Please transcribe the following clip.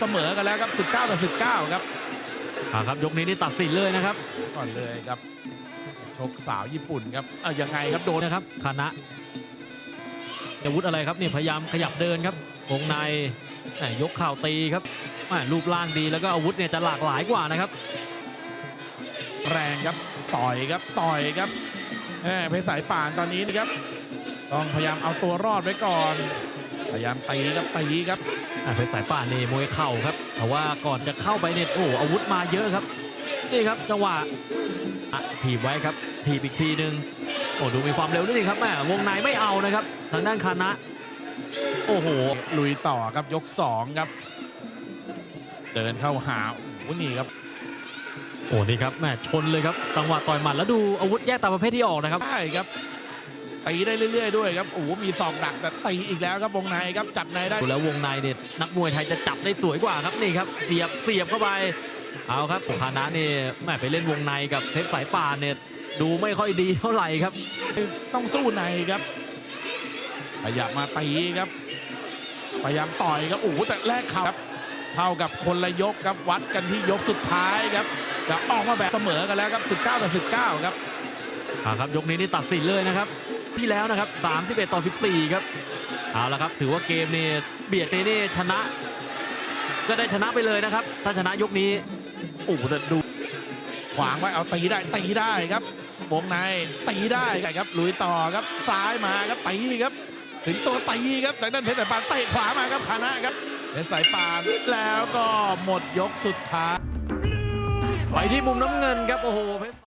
เสมอกันแล้วครับ 19 ต่อ 19 ครับอ่าครับยกนี้นี่ตัดสินเลยนะครับก่อนเลยครับ ชกสาวญี่ปุ่นครับเอะยังไงครับโดนนะครับคานะอาวุธอะไรครับเนี่ยพยายามขยับเดินครับวงในแหม่ยกเข่าตีครับแหม่รูปร่างดีแล้วก็อาวุธเนี่ยจะหลากหลายกว่านะครับ แรงครับต่อยครับต่อยครับแหม่เพชรสายป่านตอนนี้นะครับ ต้องพยายามเอาตัวรอดไว้ก่อน พยายามตีครับตีครับอ่าเพชรสายป่านนี่มวยเข่าครับ แต่ว่าก่อนจะเข้าไปเนี่ยโอ้โหอาวุธมาเยอะครับ นี่ครับจังหวะอะถีบไว้ครับถีบอีกทีหนึ่งโอ้ดูมีความเร็วด้วยนี่ครับแม่วงในไม่เอานะครับ ทางด้านคานะ โอ้โห ลุยต่อครับยกสองครับ เดินเข้าหาโอ้โหนี่ครับโอ้นี่ครับแม่ชนเลยครับจังหวะต่อยหมัดแล้วดูอาวุธแยกตามประเภทที่ออกนะครับได้ครับ ตีได้เรื่อย ๆ ด้วยครับโอ้โหมีศอกดักแต่ตีอีกแล้วครับวงในครับจับในได้ดูแล้ววงในเนี่ยนักมวยไทยจะจับได้สวยกว่าครับนี่ครับ เสียบเสียบเข้าไป เอาครับโอคานะนี่แม่ไปเล่นวงในกับเพชรสายป่านเนี่ยดูไม่ค่อยดีเท่าไหร่ครับ ต้องสู้ในครับขยับมาตีครับ พยายามต่อยครับโอ้โหแต่แรกเข่าครับเท่ากับคนละยกครับวัดกันที่ยกสุดท้ายครับจะออกมาแบบเสมอกันแล้วครับ 19ต่อ19 ครับอ่าครับยกนี้นี่ตัดสินเลยนะครับ ที่แล้วนะครับ 31 ต่อ 14 ครับ เอาละครับ ถือว่าเกมนี่เบียดเตนี่ชนะ ก็ได้ชนะไปเลยนะครับ ถ้าชนะยกนี้ โอ้โหแต่ดูขวางไว้เอาตีได้ตีได้ครับวงในตีได้ครับลุยต่อครับซ้ายมาครับตีครับ ถึงตัวตีครับจากนั้นเพชรสายปานเตะขวามาครับคานะครับเพชรสายปานแล้วก็หมดยกสุดท้ายไปที่มุมน้ำเงินครับโอ้โหเพชร